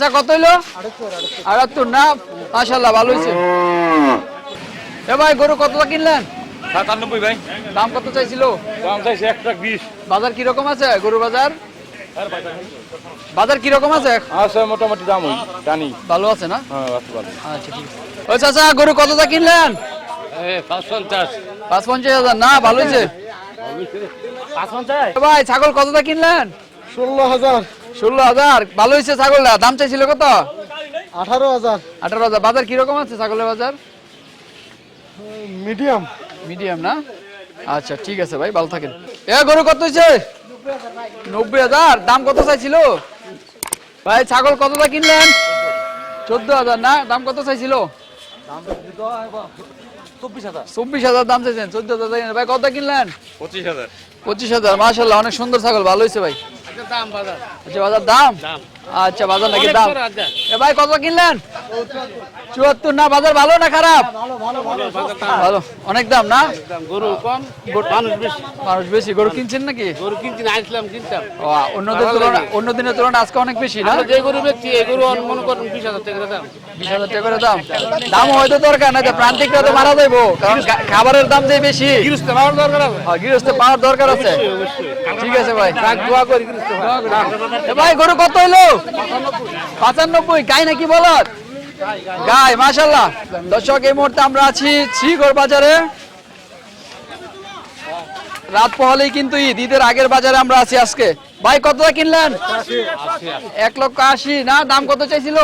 আচ্ছা কত হইল? আটাত্তর না? ভালো হয়েছে এ ভাই গরু কতটা কিনলেন? সাতানব্বই ভাই। দাম কত চাইছিল? দাম চাইছে এক লাখ বিশ। বাজার কীরকম আছে গরু বাজার? বাজার কীরকম আছে? আছে মোটামুটি দাম ওই জানি। ভালো আছে না? হ্যাঁ আছে ভালো। আচ্ছা ঠিক আছে। ও চাচা গরু কতটা কিনলেন? পাঁচ পঞ্চাশ পাঁচ পঞ্চাশ হাজার না? ভালো হয়েছে এ ভাই ছাগল কতটা কিনলেন? ষোলো হাজার। ষোলো হাজার। ভালো হয়েছে ছাগলটা। দাম চাইছিল কত? আঠারো হাজার। আঠারো হাজার। বাজার কীরকম আছে ছাগলের বাজার? মিডিয়াম। মিডিয়াম না? আচ্ছা ঠিক আছে ভাই ভালো থাকেন। এ গরু কত হয়েছে? নব্বই হাজার। দাম কত চাইছিল? ভাই ছাগল কতটা কিনলেন? চোদ্দ হাজার না? দাম কত চাইছিল? চব্বিশ হাজার। দাম চাইছেন চোদ্দ হাজার। ভাই কত কিনলেন? পঁচিশ হাজার। পঁচিশ হাজার মাসাল্লাহ অনেক সুন্দর ছাগল ভালো হয়েছে ভাই। আচ্ছা বাজার দাম? আচ্ছা বাজার নাকি দাম? এ ভাই কত কিনলেন? চুয়াত্তর না বাজার ভালো না খারাপ? ভালো। অনেক দাম না? গরু কম মানুষ বেশি। মানুষ বেশি। গরু কিনছেন নাকি? গরু কিনতে আসলাম কিনতাম। অন্যদের তুলনা অন্য দিনের তুলনায় আজকে অনেক বেশি না? যে গরু বেচছি এই গরু মনে করেন বিশ হাজার টাকা দাম। বিশ হাজার টাকা করে দাম। দাম হয়তো দরকার না প্রান্তিকরা তো মারা যাইবো। কারণ খাবারের দাম যে বেশি। গৃহস্থ পাওয়ার দরকার আছে। হ্যাঁ, গৃহস্থ পাওয়ার দরকার আছে। ঠিক আছে ভাই। দোয়া করি ভাই। গরু কত হইল? পাঁচানব্বই। গাই নাকি বলত গাই মাশাল্লাহ দর্শক এই মুহূর্তে আমরা আছি শ্রীগড় বাজারে। রাত পহলেই কিন্তু ঈদ ঈদের আগের বাজারে আমরা আছি আজকে। ভাই কত কিনলেন? এক লক্ষ আশি। না দাম কত চাইছিল?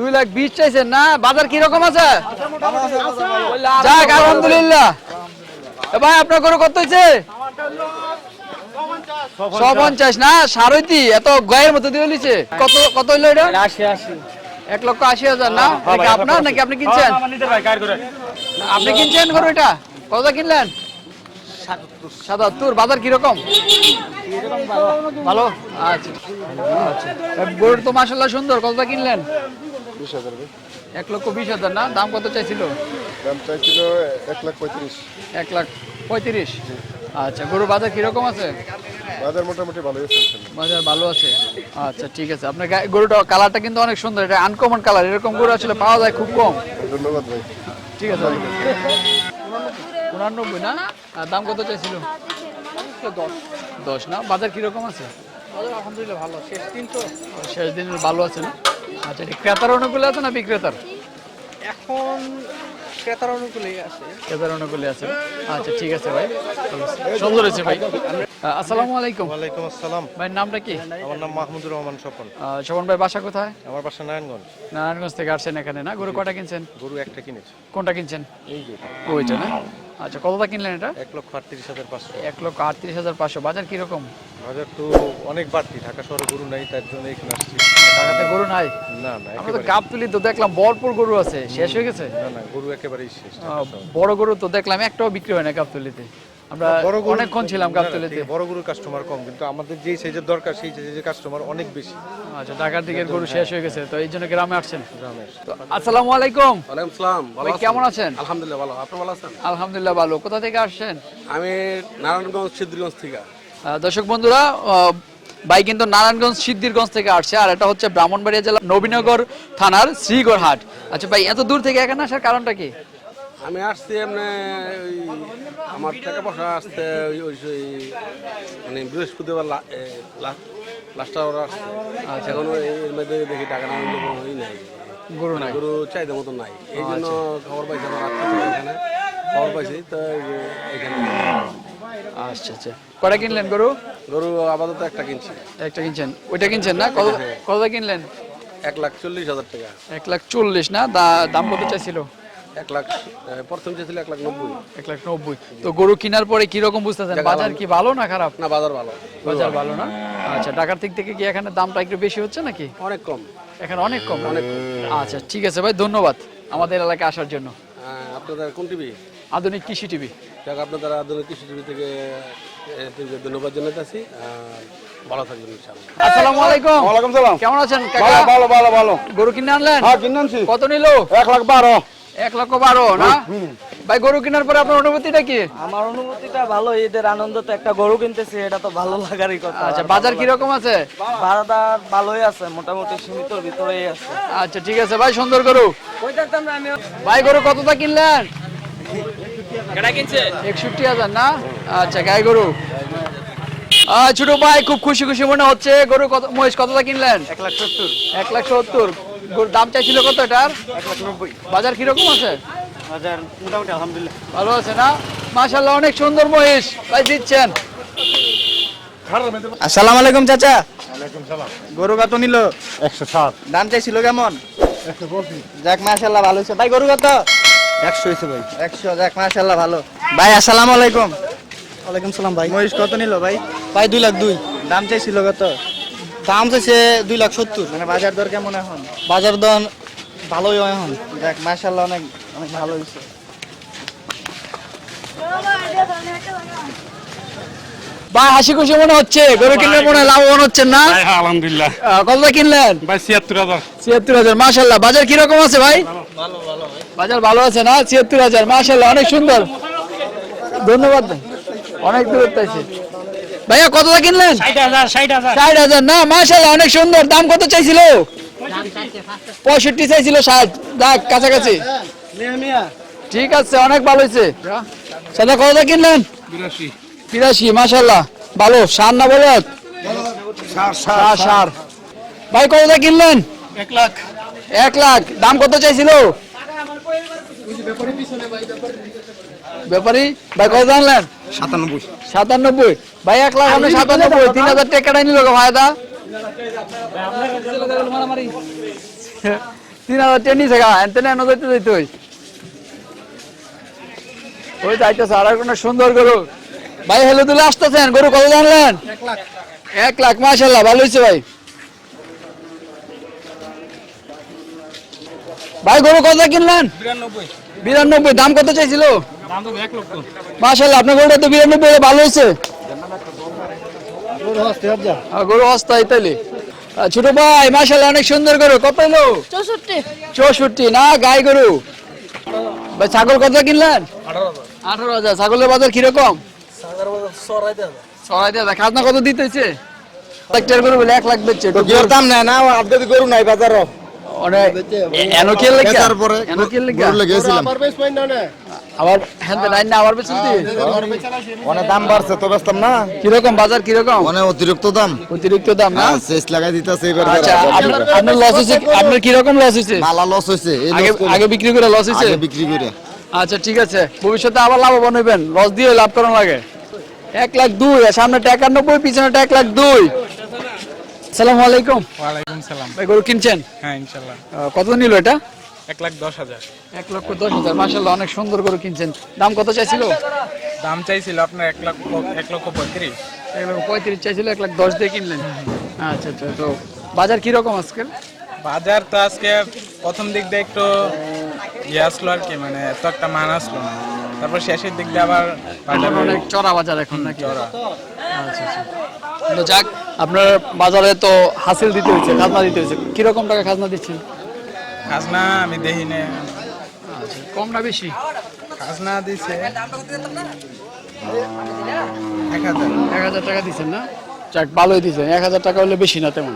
দুই লাখ বিশ চাইছেন না? বাজার কীরকম আছে? যাক আলহামদুলিল্লাহ। ভাই আপনার গরু কত হয়েছে? পঞ্চাশ না এত গয়ের মতো দিয়ে লিছে কত কত হইল এটা? আশি আশি। এক লক্ষ আশি হাজার না? এটা কি আপনার নাকি আপনি কিনছেন? আপনি কিনছেন গরু এটা? কত কিনলেন? সাতাত্তর। বাজার কীরকম? ভালো? আচ্ছা। গরুর তো মাসাল্লাহ সুন্দর কতটা কিনলেন? এক লক্ষ বিশ হাজার না? দাম কত চাইছিল? দাম চাইছিল এক লাখ পঁয়ত্রিশ। এক লাখ পঁয়ত্রিশ। আচ্ছা গরুর বাজার কীরকম আছে? বাজার মোটামুটি ভালোই চলছে বাজার ভালো আছে? আচ্ছা ঠিক আছে। আপনার গায়ে- গরুটা কালারটা কিন্তু অনেক সুন্দর। এটা আনকমন কালার এরকম গরু আসলে পাওয়া যায় খুব কম। ধন্যবাদ ভাই। ঠিক আছে। উনানব্বই না? আর দাম কত চাইছিল? দশ দশ না? বাজার কীরকম আছে? আলহামদুলিল্লাহ ভালো। শেষ দিন তো। শেষ দিনের ভালো আছে না? আচ্ছা ক্রেতার অনুকূলে আছে না বিক্রেতার? এখন ক্রেতার অনুকূলেই আছে ক্রেতার অনুকূলে আছে আচ্ছা ঠিক আছে ভাই। সুন্দর হয়েছে ভাই। আসসালামু আলাইকুম। ওয়ালাইকুম আসসালাম। ভাইয়ের নামটা কি? আমার নাম মাহমুদুর রহমান স্বপন। স্বপন ভাই বাসা কোথায়? আমার বাসা নারায়ণগঞ্জ। নারায়ণগঞ্জ থেকে আসছেন এখানে না? গরু কটা কিনছেন? গরু একটা কিনেছি। কোনটা কিনছেন? এই যে ওইটা না? আচ্ছা কতটা কিনলেন এটা? এক লক্ষ আটত্রিশ হাজার পাঁচশো। এক লক্ষ আটত্রিশ হাজার পাঁচশো। বাজার কীরকম? বাজার তো অনেক বাড়তি ঢাকা শহরে গরু নাই তার জন্য এখানে আসছি। ঢাকাতে গরু নাই? না না আমরা তো কাপতুলি তুলি তো দেখলাম ভরপুর গরু আছে। শেষ হয়ে গেছে? না না গরু একেবারেই শেষ বড় গরু তো দেখলাম একটাও বিক্রি হয় না গাবতলিতে আমরা অনেকক্ষণ ছিলাম গাবতলিতে। বড় গরুর কাস্টমার কম কিন্তু আমাদের যেই সাইজের দরকার সেই সাইজের কাস্টমার অনেক বেশি। আচ্ছা ঢাকার দিকের গরু শেষ হয়ে। গেছে তো এই জন্য গ্রামে আসছেন আসসালামু আলাইকুম। ওয়ালাইকুম সালাম ভাই কেমন আছেন? আলহামদুলিল্লাহ ভালো আপনি ভালো আছেন? আলহামদুলিল্লাহ ভালো। কোথা থেকে আসছেন? আমি নারায়ণগঞ্জ সিদ্ধিরগঞ্জ থেকে। আহ, দর্শক বন্ধুরা ভাই কিন্তু নারায়ণগঞ্জ সিদ্ধিরগঞ্জ থেকে আসছে আর এটা হচ্ছে ব্রাহ্মণবাড়িয়া জেলা নবীনগর থানার শ্রীগড় হাট আচ্ছা ভাই এত দূর থেকে এখানে আসার কারণটা কি? আমি আসছি এমনি ওই আমার টাকা পয়সা আসতে ওই ওই মানে বৃহস্পতিবার লা- এ, লা- লাস্টটা ওরা আসছে। আচ্ছা। এখন ওই এর মধ্যে দেখি টাকা না কোনো ই নাই। গরু নাই? গরু চাহিদা মতো নাই। এই জন্য খবর পাইছি আমার আত্মীয় এখানে। খবর পাইছি তো এখানে। আচ্ছা আচ্ছা। কটা কিনলেন গরু? গরু আপাতত একটা কিনছি। একটা কিনছেন। ওইটা কিনছেন না? কত কত কিনলেন? এক লাখ চল্লিশ হাজার টাকা। এক লাখ চল্লিশ না? দাম কত চাইছিল? এক লাখ প্রথম চেয়েছিল এক লাখ নব্বই। এক লাখ নব্বই। তো গরু কেনার পরে কি রকম বুঝতেছেন বাজার কি ভালো না খারাপ? না বাজার ভালো। বাজার ভালো না? আচ্ছা ঢাকার দিক থেকে কি এখানে দামটা একটু বেশি হচ্ছে নাকি? অনেক কম। এখানে অনেক কম? অনেক আচ্ছা ঠিক আছে ভাই ধন্যবাদ আমাদের এলাকায় আসার জন্য। হ্যাঁ, আপনাদের কোন টিভি? আধুনিক কৃষি টিভি। যাক আপনাদের আধুনিক কৃষি টিভি থেকে ধন্যবাদ জানাতেছি ভালো থাকবেন ইনশাআল্লাহ। আসসালামু আলাইকুম। ওয়ালাইকুম সালাম। কেমন আছেন ভালো কাকা? ভালো ভালো ভালো। গরু কিনে আনলেন? হ্যাঁ কিনে আনছি। কত নিল? এক লাখ বারো। এক লক্ষ বারো না? ভাই গরু কেনার পরে আপনার অনুভূতিটা কি? আমার অনুভূতিটা ভালো ঈদের আনন্দ তো একটা গরু কিনতেছি এটা তো ভালো লাগারই কথা। আচ্ছা বাজার কীরকম আছে? ভাড়াদার ভালোই আছে মোটামুটি সীমিতর ভিতরেই আছে। আচ্ছা ঠিক আছে ভাই সুন্দর গরু। ভাই গরু কতটা কিনলেন? একষট্টি হাজার না? আচ্ছা গাই গরু। আহ, ছোট ভাই খুব খুশি খুশি মনে হচ্ছে। গরু কত মহিষ কতটা কিনলেন? এক লাখ সত্তর। এক লাখ সত্তর। দাম চাইছিল কত এটার? বাজার কীরকম আছে? হাজার মোটামুটি আলহামদুলিল্লাহ। ভালো আছে না? মাশাল্লাহ অনেক সুন্দর মহিষ। ভাই দিচ্ছেন। আসসালামু আলাইকুম চাচা। গরু কত নিল? একশো সাত। দাম চাইছিল কেমন? যাক মাশাল্লাহ ভালো হয়েছে ভাই গরু কত? একশো হয়েছে ভাই। একশো যাক মাশাল্লাহ ভালো। ভাই আসসালামু আলাইকুম। ওয়ালাইকুম সালাম ভাই। মহিষ কত নিল ভাই? ভাই দুই লাখ দুই। দাম চাইছিল কত? দাম চাইছে দুই লাখ সত্তর। মানে বাজার দর কেমন এখন? বাজার দর ভালোই এখন। যাক মাশাল্লাহ অনেক অনেক ভালো হয়েছে। ভাই হাসি খুশি মনে হচ্ছে? গরু কিনলে মনে লাভবান হচ্ছেন না? আলহামদুলিল্লাহ। কিনলেন? ভাই ছিয়াত্তর হাজার। ছিয়াত্তর হাজার মাশাল্লাহ বাজার কীরকম আছে ভাই? বাজার ভালো আছে না? ছিয়াত্তর হাজার অনেক সুন্দর। ধন্যবাদ। অনেক দূরত্ব আছে ভাইয়া কতটা কিনলেন? ষাট হাজার না মাশাল্লাহ অনেক সুন্দর। দাম কত চাইছিল? পঁয়ষট্টি চাইছিল ষাট। দেখ কাছাকাছি। ঠিক আছে অনেক ভালো হয়েছে। সাদা কতটা কিনলেন? বিরাশি। মাশাল্লাহ ভালো। সার না বলে সার সার ভাই কতটা কিনলেন? এক লাখ। এক লাখ। দাম কত চাইছিল? ব্যাপারি ভাই কত জানলেন সাতানব্বই। সাতানব্বই। ভাই এক লাখ আপনি সাতানব্বই তিন হাজার টাকাটাই নিল গো ভাইদা তিন হাজার টেন নিছে গা এনতে এনে যাইতে যাইতে ওই ওই যাইতেছে আর কোনো সুন্দর গরু। ভাই হেলে দুলে আসতেছেন গরু কত জানলেন? এক লাখ। মাশাল্লাহ ভালো হয়েছে ভাই। ভাই গরু কত কিনলেন? বিরানব্বই। বিরানব্বই দাম কত চাইছিল? মাশাল্লাহ আপনার গরুটা তো বিরানব্বই ভালো হয়েছে। গরু তাইলে। ছোট ভাই অনেক সুন্দর গরু। কত এলো চৌষট্টি। চৌষট্টি না গাই গরু। ভাই ছাগল কত কিনলেন? আঠারো হাজার। ছাগলের বাজার কীরকম? ছড়াই দেওয়া খাজনা কত দিতেছে? একটা গরু এক লাখ বেচছে। দাম নেয় না গরু নাই বাজারও। অনেক এনো কে লেগে? বেচার পরে এনো কে লেগে? গরু লেগেছিলাম আবার হ্যাঁ লাইন না আবার বেচতে অনেক দাম বাড়ছে তো বেচতাম না। কীরকম বাজার কীরকম? অনেক অতিরিক্ত দাম। অতিরিক্ত দাম না? শেষ লাগাই দিতেছে এবার আচ্ছা আপনার আপনার লস হয়েছে আপনার কীরকম লস হয়েছে? মালা লস হয়েছে আগে আগে বিক্রি করে লস হয়েছে? আগে বিক্রি করে। আচ্ছা ঠিক আছে। ভবিষ্যতে আবার লাভবান হইবেন। লস দিয়ে লাভ করানো লাগে। এক লাখ দুই আর সামনে একানব্বই পিছনে এক লাখ দুই। সালামু আলাইকুম। ওয়ালাইকুম সালাম। ভাই গরু কিনছেন? হ্যাঁ ইনশাল্লাহ। আহ, কত নিল এটা? এক লাখ দশ হাজার। এক লক্ষ দশ হাজার। মাসাল্লাহ অনেক সুন্দর গরু কিনছেন। দাম কত চাইছিল? দাম চাইছিল আপনার এক লাখ এক লক্ষ পঁয়ত্রিশ। এক লক্ষ পঁয়ত্রিশ চাইছিল এক লাখ দশ দিয়ে কিনলেন। আচ্ছা আচ্ছা তো বাজার কীরকম আজকে বাজার তো আজকে প্রথম দিক দিয়ে একটু ইয়ে আসলো আর কি মানে এত একটা মান আসলো না। তারপর শেষের দিক দিয়ে আবার বাজার অনেক চড়া বাজার এখন নাকি? আচ্ছা আচ্ছা। যাক আপনার বাজারে তো হাসিল দিতে হয়েছে খাজনা দিতে হয়েছে। কীরকম টাকা খাজনা দিচ্ছেন? খাজনা আমি দেখি না। আচ্ছা কম না বেশি? খাজনা দিছে এক হাজার। এক হাজার টাকা দিচ্ছেন না? চাক ভালোই দিচ্ছেন এক হাজার টাকা হলে বেশি না তেমন।